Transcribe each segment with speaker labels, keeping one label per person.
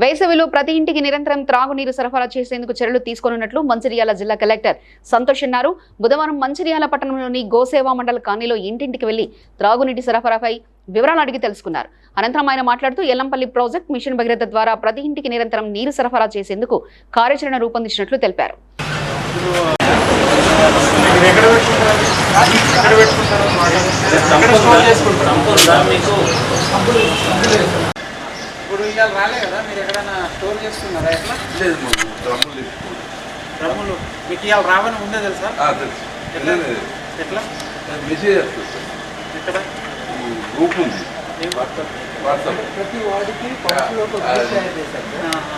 Speaker 1: వేసవిలో ప్రతి ఇంటికి నిరంతరం త్రాగునీరు సరఫరా చేసేందుకు చర్యలు తీసుకోనున్నట్లు మంచిర్యాల జిల్లా కలెక్టర్ సంతోష్ అన్నారు. బుధవారం మంచిర్యాల పట్టణంలోని గోసేవా మండల కాలనీలో ఇంటింటికి వెళ్ళి త్రాగునీటి సరఫరాపై వివరాలు అడిగి తెలుసుకున్నారు. అనంతరం ఆయన మాట్లాడుతూ ఎల్లంపల్లి ప్రాజెక్ట్ మిషన్ భగీరథ ద్వారా ప్రతి ఇంటికి నిరంతరం నీరు సరఫరా చేసేందుకు కార్యాచరణ రూపొందించినట్లు తెలిపారు.
Speaker 2: మీకు.
Speaker 3: ఇప్పుడు ఇవాళ రాలే కదా? మీరు ఎక్కడైనా స్టోర్ చేస్తున్నారా ఎట్లా?
Speaker 4: లేదు డ్రమ్ములు.
Speaker 3: డ్రమ్ములు. మీకు ఇవాళ రావని ఉందే తెలుసా?
Speaker 4: ఆ, తెలుసు.
Speaker 3: ఎట్లా?
Speaker 4: లేదు. Message sir.
Speaker 3: ఎక్కడ?
Speaker 4: గ్రూప్ ఉంది. వాట్సాప్
Speaker 5: ప్రతి తయారు చేశారు.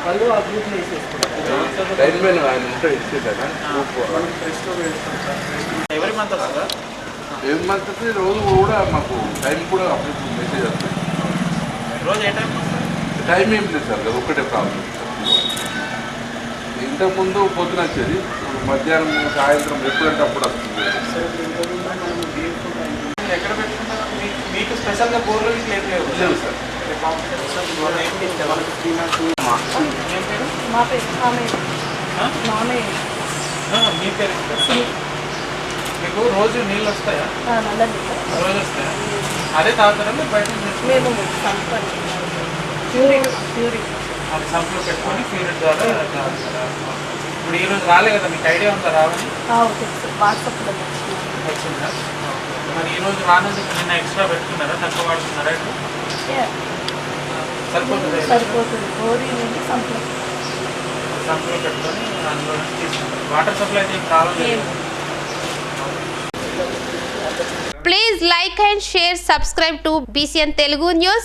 Speaker 5: వాళ్ళు ఆ గ్రూప్
Speaker 3: ఎవరి మంత్ వస్తుందా
Speaker 4: ఏం మంత్రి రోజు కూడా మాకు టైం కూడా మెసేజ్ వస్తుంది.
Speaker 3: రోజు ఏ టైం
Speaker 4: టైం ఏం లేదు సార్ అది ఒక్కటే ప్రాబ్లం. ఇంతకుముందు పొద్దున వచ్చేది మధ్యాహ్నం సాయంత్రం ఎప్పుడంటే అప్పుడు వస్తుంది.
Speaker 3: మీకు స్పెషల్గా బోర్లు లేవు.
Speaker 4: లేవు సార్.
Speaker 6: మా పేరు
Speaker 3: మీకు రోజు నీళ్ళు వస్తాయా? రోజు వస్తాయా? అదే తాగుతారా? మీరు బయట?
Speaker 6: మేము ప్యూరిట్ ప్యూరిట్
Speaker 3: అది సంపులో పెట్టుకొని పీరియడ్ ద్వారా? ఇప్పుడు ఈ రోజు రాలే కదా మీకు ఐడియా ఉందా రావని?
Speaker 6: తెలుసు వాట్సాప్లో
Speaker 3: వచ్చిందా? మరి ఈ రోజు రానందుకు నిన్న ఎక్స్ట్రా పెట్టుకున్నారా? తక్కువ వాడుతున్నారా ఇప్పుడు సరిపోతుంది
Speaker 6: సరిపోతుంది. గోరీ నుండి సంపర్
Speaker 3: సంపులో పెట్టుకొని అందులో నుంచి తీసుకుంటారు. వాటర్ సప్లై ఏం? ప్రాబ్లం లేదు
Speaker 7: Please like and share, subscribe to BCN Telugu News.